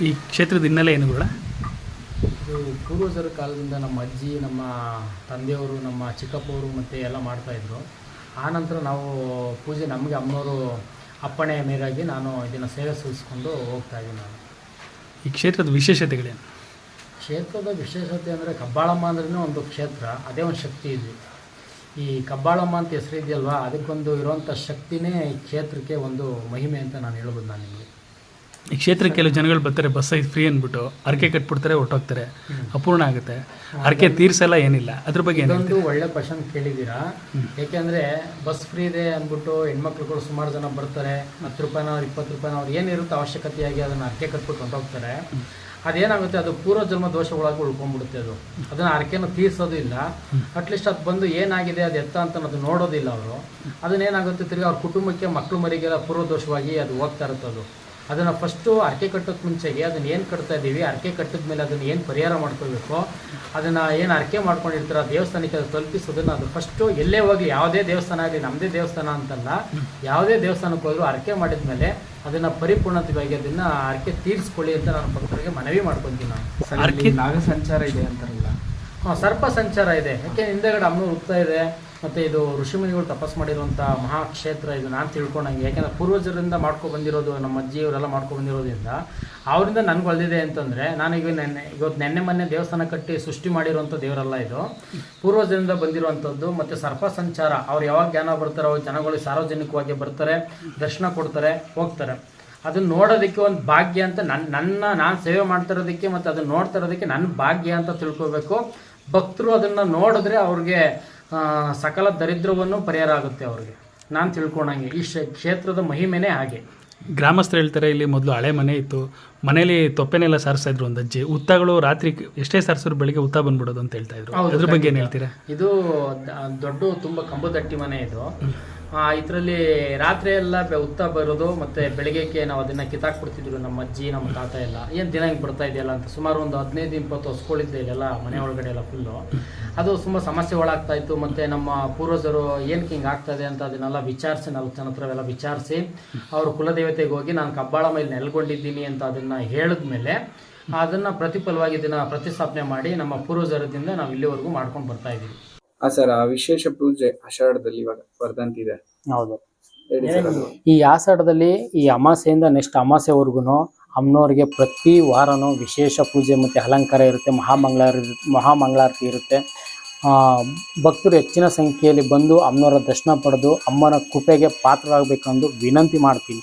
ಈ ಕ್ಷೇತ್ರದ ಹಿನ್ನೆಲೆ ಏನು ಕೂಡ ಇದು ಪೂರ್ವಜರ ಕಾಲದಿಂದ ನಮ್ಮ ಅಜ್ಜಿ ನಮ್ಮ ತಂದೆಯವರು ನಮ್ಮ ಚಿಕ್ಕಪ್ಪವರು ಮತ್ತು ಎಲ್ಲ ಮಾಡ್ತಾಯಿದ್ರು ನಂತರ ನಾವು ಪೂಜೆ ನಮಗೆ ಅಮ್ಮನವರು ಅಪ್ಪಣೆಯ ಮೇರೆಗೆ ನಾನು ಇದನ್ನು ಸೇವೆ ಸಲ್ಲಿಸ್ಕೊಂಡು ಹೋಗ್ತಾ ಇದ್ದೀನಿ ನಾನು. ಈ ಕ್ಷೇತ್ರದ ವಿಶೇಷತೆಗಳೇನು? ಕ್ಷೇತ್ರದ ವಿಶೇಷತೆ ಅಂದರೆ ಕಬ್ಬಾಳಮ್ಮ ಅಂದ್ರೇ ಒಂದು ಕ್ಷೇತ್ರ ಅದೇ ಒಂದು ಶಕ್ತಿ ಇದೆ ಈ ಕಬ್ಬಾಳಮ್ಮ ಅಂತ ಹೆಸರಿದೆಯಲ್ವಾ ಅದಕ್ಕೊಂದು ಇರುವಂಥ ಶಕ್ತಿನೇ ಈ ಕ್ಷೇತ್ರಕ್ಕೆ ಒಂದು ಮಹಿಮೆ ಅಂತ ನಾನು ಹೇಳ್ಬೋದು ನಾನು ನಿಮಗೆ. ಈ ಕ್ಷೇತ್ರಕ್ಕೆ ಕೆಲವು ಜನಗಳು ಬರ್ತಾರೆ ಬಸ್ ಐದು ಫ್ರೀ ಅಂದ್ಬಿಟ್ಟು ಅರ್ಕೆ ಕಟ್ಬಿಡ್ತಾರೆ ಹೊರ್ಟೋಗ್ತಾರೆ. ಅಪೂರ್ಣ ಆಗುತ್ತೆ. ಅರ್ಕೆ ತೀರ್ಸಲ್ಲ ಏನಿಲ್ಲ. ಅದ್ರ ಬಗ್ಗೆ ಒಳ್ಳೆ ಕ್ವಶನ್ ಕೇಳಿದ್ದೀರಾ? ಯಾಕೆಂದ್ರೆ ಬಸ್ ಫ್ರೀ ಇದೆ ಅಂದ್ಬಿಟ್ಟು ಹೆಣ್ಮಕ್ಳುಗಳು ಸುಮಾರು ಜನ ಬರ್ತಾರೆ. ಹತ್ತು ರೂಪಾಯಿನ ಇಪ್ಪತ್ತು ರೂಪಾಯಿನ ಅವ್ರು ಏನಿರುತ್ತೆ ಅವಶ್ಯಕತೆಯಾಗಿ ಅದನ್ನು ಅರ್ಕೆ ಕಟ್ಬಿಟ್ಟು ಹೊಂಟೋಗ್ತಾರೆ ಅದೇನಾಗುತ್ತೆ ಅದು ಪೂರ್ವ ಜನ್ಮ ಒಳಗೆ ಉಳ್ಕೊಂಡ್ಬಿಡುತ್ತೆ ಅದು. ಅದನ್ನ ಅರ್ಕೆನ ತೀರ್ಸೋದು ಇಲ್ಲ. ಅಟ್ಲೀಸ್ಟ್ ಅದು ಬಂದು ಏನಾಗಿದೆ ಅದು ಎತ್ತ ಅಂತ ಅದು ನೋಡೋದಿಲ್ಲ ಅವರು. ಅದನ್ನೇನಾಗುತ್ತೆ ತಿರ್ಗಿ ಅವ್ರ ಕುಟುಂಬಕ್ಕೆ ಮಕ್ಕಳು ಮರಿಗೆಲ್ಲ ಪೂರ್ವ ದೋಷವಾಗಿ ಅದು ಹೋಗ್ತಾ ಇರುತ್ತೆ ಅದು ಅದನ್ನು ಫಸ್ಟು ಅರ್ಕೆ ಕಟ್ಟೋಕ್ಕೆ ಮುಂಚೆಗೆ ಅದನ್ನು ಏನು ಕಟ್ತಾ ಇದ್ದೀವಿ ಅರ್ಕೆ ಕಟ್ಟಿದ ಮೇಲೆ ಅದನ್ನು ಏನು ಪರಿಹಾರ ಮಾಡ್ಕೋಬೇಕು ಅದನ್ನು ಏನು ಅರ್ಕೆ ಮಾಡ್ಕೊಂಡಿರ್ತೀರ? ಆ ದೇವಸ್ಥಾನಕ್ಕೆ ಅದು ತಲುಪಿಸೋದನ್ನು ಅದು ಫಸ್ಟು ಎಲ್ಲೇ ಹೋಗಿ ಯಾವುದೇ ದೇವಸ್ಥಾನ ಆಗಲಿ ನಮ್ಮದೇ ದೇವಸ್ಥಾನ ಅಂತಲ್ಲ ಯಾವುದೇ ದೇವಸ್ಥಾನಕ್ಕೆ ಹೋದರೂ ಅರ್ಕೆ ಮಾಡಿದ ಮೇಲೆ ಅದನ್ನು ಪರಿಪೂರ್ಣತೆಯಾಗಿ ಅದನ್ನು ಅರ್ಕೆ ತೀರಿಸ್ಕೊಳ್ಳಿ ಅಂತ ನಾನು ಭಕ್ತರಿಗೆ ಮನವಿ ಮಾಡ್ಕೊತೀನಿ ನಾನು. ಅರ್ಕೆ ನಾಗ ಸಂಚಾರ ಇದೆ ಅಂತಾರಲ್ಲ. ಹಾಂ ಸರ್ಪ ಸಂಚಾರ ಇದೆ. ಯಾಕೆ ಹಿಂದೆಗಡೆ ಅಮ್ಮ ಹೋಗ್ತಾ ಇದೆ? ಮತ್ತು ಇದು ಋಷಿಮುನಿಗಳು ತಪಸ್ ಮಾಡಿರುವಂಥ ಮಹಾಕ್ಷೇತ್ರ ಇದು ನಾನು ತಿಳ್ಕೊಂಡಂಗೆ. ಯಾಕೆಂದರೆ ಪೂರ್ವಜರಿಂದ ಮಾಡ್ಕೊಂಡು ಬಂದಿರೋದು, ನಮ್ಮ ಅಜ್ಜಿ ಇವರೆಲ್ಲ ಮಾಡ್ಕೊಂಡು ಬಂದಿರೋದ್ರಿಂದ ಅವರಿಂದ ನನಗೆ ಒಳ್ದಿದೆ ಅಂತಂದರೆ ನಾನೀಗ ನೆನ್ನೆ ಇವತ್ತು ನೆನ್ನೆ ಮೊನ್ನೆ ದೇವಸ್ಥಾನ ಕಟ್ಟಿ ಸೃಷ್ಟಿ ಮಾಡಿರುವಂಥ ದೇವರಲ್ಲ ಇದು. ಪೂರ್ವಜರಿಂದ ಬಂದಿರುವಂಥದ್ದು ಮತ್ತು ಸರ್ಪ ಸಂಚಾರ. ಅವ್ರು ಯಾವಾಗ ಜ್ಞಾನ ಬರ್ತಾರೋ, ಅವ್ರು ಜನಗಳು ಸಾರ್ವಜನಿಕವಾಗಿ ಬರ್ತಾರೆ, ದರ್ಶನ ಕೊಡ್ತಾರೆ, ಹೋಗ್ತಾರೆ. ಅದನ್ನ ನೋಡೋದಕ್ಕೆ ಒಂದು ಭಾಗ್ಯ ಅಂತ ನನ್ನ ನನ್ನ, ನಾನು ಸೇವೆ ಮಾಡ್ತಾ ಇರೋದಕ್ಕೆ ಮತ್ತು ಅದನ್ನ ನೋಡ್ತಾ ಇರೋದಕ್ಕೆ ನನ್ನ ಭಾಗ್ಯ ಅಂತ ತಿಳ್ಕೊಬೇಕು. ಭಕ್ತರು ಅದನ್ನು ನೋಡಿದ್ರೆ ಅವ್ರಿಗೆ ಸಕಲ ದರಿದ್ರವನ್ನು ಪರಿಹಾರ ಆಗುತ್ತೆ ಅವ್ರಿಗೆ. ನಾನು ತಿಳ್ಕೊಂಡಂಗೆ ಈ ಕ್ಷೇ- ಕ್ಷೇತ್ರದ ಮಹಿಮೆನೇ ಹಾಗೆ. ಗ್ರಾಮಸ್ಥರು ಹೇಳ್ತಾರೆ, ಇಲ್ಲಿ ಮೊದಲು ಹಳೆ ಮನೆ ಇತ್ತು ಮನೇಲಿ ತೊಪ್ಪೆನೆಲ್ಲ ಸಾರಿಸ್ತಾ ಇದ್ರು ಒಂದು ಅಜ್ಜಿ. ಉತ್ತಗಳು ರಾತ್ರಿ ಎಷ್ಟೇ ಸಾರಿಸಿದ್ರು ಬೆಳಿಗ್ಗೆ ಉತ್ತ ಬಂದ್ಬಿಡೋದು ಅಂತ ಹೇಳ್ತಾ ಇದ್ರು. ಹೌದು, ಅದ್ರ ಬಗ್ಗೆ ಏನು ಹೇಳ್ತೀರಾ? ಇದು ದ- ದೊಡ್ಡ ತುಂಬ ಕಂಬದಟ್ಟಿ ಮನೆ ಇದು. ಇದರಲ್ಲಿ ರಾತ್ರಿ ಎಲ್ಲ ಬೆ- ಉತ್ತ ಬರೋದು ಮತ್ತೆ ಬೆಳಿಗ್ಗೆಗೆ ನಾವು ಅದನ್ನ ಕಿತ್ತಾಕ್ಬಿಡ್ತಿದ್ರು ನಮ್ಮ ಅಜ್ಜಿ ನಮ್ಮ ತಾತ ಎಲ್ಲ. ಏನು ದಿನ ಹಿಂಗೆ ಬರ್ತಾ ಇದೆಯಲ್ಲ ಅಂತ ಸುಮಾರು ಒಂದು ಹದಿನೈದು ಇಪ್ಪತ್ತು ಹೊಸ್ಕೊಳಿದ್ದೆ ಇದೆಲ್ಲ ಮನೆ ಒಳಗಡೆ ಎಲ್ಲ ಫುಲ್ಲು ಅದು ತುಂಬ ಸಮಸ್ಯೆ ಒಳಗಾಗ್ತಾ ಇತ್ತು ಮತ್ತೆ ನಮ್ಮ ಪೂರ್ವಜರು ಏನಕ್ಕೆ ಹಿಂಗೆ ಆಗ್ತದೆ ಅಂತ ಅದನ್ನೆಲ್ಲ ವಿಚಾರಿಸಿ ನಾಲ್ಕು ಜನ ಹತ್ರ ಎಲ್ಲ ವಿಚಾರಿಸಿ ಅವ್ರ ಕುಲದೇವತೆಗೆ ಹೋಗಿ ನಾನು ಕಬ್ಬಾಳ ಮೇಲೆ ನೆಲ್ಕೊಂಡಿದ್ದೀನಿ ಅಂತ ಅದನ್ನ ಹೇಳಿದ್ಮೇಲೆ ಅದನ್ನ ಪ್ರತಿಫಲವಾಗಿ ಇದನ್ನ ಪ್ರತಿಸ್ಥಾಪನೆ ಮಾಡಿ ನಮ್ಮ ಪೂರ್ವಜರದಿಂದ ನಾವು ಇಲ್ಲಿವರೆಗೂ ಮಾಡ್ಕೊಂಡು ಬರ್ತಾ ಇದ್ದೀವಿ. ಆ ಸರ್ ಆ ವಿಶೇಷ ಪೂಜೆ ಆಷಾಢದಲ್ಲಿ ಇವಾಗ ವರ್ಧಂತಿದೆ ಹೌದು. ಹೇಳಿ ಸರ್ ಅದು. ಈ ಆಷಾಢದಲ್ಲಿ ಈ ಅಮಾಸೆಯಿಂದ ನೆಕ್ಸ್ಟ್ ಅಮಾಸೆವರೆಗೂ ಅಮ್ಮನವ್ರಿಗೆ ಪ್ರತಿ ವಾರನೂ ವಿಶೇಷ ಪೂಜೆ ಮತ್ತು ಅಲಂಕಾರ ಇರುತ್ತೆ ಮಹಾಮಂಗಳಾರ ಮಹಾಮಂಗಳಾರತಿ ಇರುತ್ತೆ. ಆ, ಭಕ್ತರು ಹೆಚ್ಚಿನ ಸಂಖ್ಯೆಯಲ್ಲಿ ಬಂದು ಅಮ್ಮನವರ ದರ್ಶನ ಪಡೆದು ಅಮ್ಮನ ಕೃಪೆಗೆ ಪಾತ್ರರಾಗಬೇಕೆಂದು ವಿನಂತಿ ಮಾಡ್ತೀನಿ.